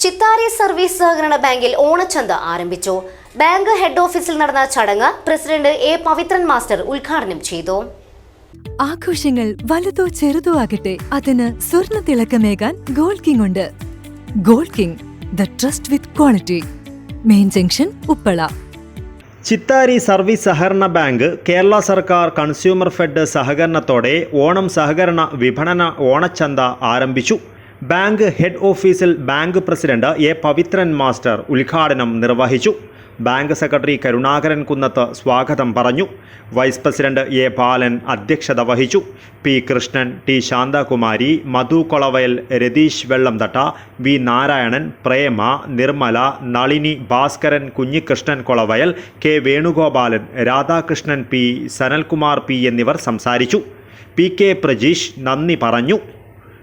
Chithari service സഹകരണ ബാങ്കിൽ ഓണച്ചന്ത ആരംഭിച്ചു. ബാങ്ക് ഹെഡ് ഓഫീസിൽ നടന്ന ചടങ്ങ് പ്രസിഡന്റ് എ പവിത്രൻ മാസ്റ്റർ ഉദ്ഘാടനം ചെയ്തു. ആഘോഷങ്ങൾ വലുതോ ചെറുതോ ആകട്ടെ അതിന് സ്വർണ തിളക്കമേകാൻ ഗോൾഡ് കിങ് ഉണ്ട്. Gold king the trust with quality. Main junction Uppala. Chittari service സഹകരണ ബാങ്ക് കേരള സർക്കാർ കൺസ്യൂമർ ഫെഡ് സഹകരണത്തോടെ ഓണം സഹകരണ വിപണന ഓണച്ചന്ത ആരംഭിച്ചു. ബാങ്ക് ഹെഡ് ഓഫീസിൽ bank president A Pavithran master ഉദ്ഘാടനം നിർവഹിച്ചു. ബാങ്ക് സെക്രട്ടറി കരുണാകരൻ കുന്നത്ത് സ്വാഗതം പറഞ്ഞു. വൈസ് പ്രസിഡന്റ് എ ബാലൻ അധ്യക്ഷത വഹിച്ചു. P Krishnan T Shanthakumari Madhu Kolavayal Ratheesh Vellamthatta V Narayanan Prema Nirmala Nalini Bhaskaran Kunhikrishnan Kolavayal K Venugopalan Radhakrishnan P Sanalkumar P എന്നിവർ സംസാരിച്ചു. P K Prajeesh നന്ദി പറഞ്ഞു.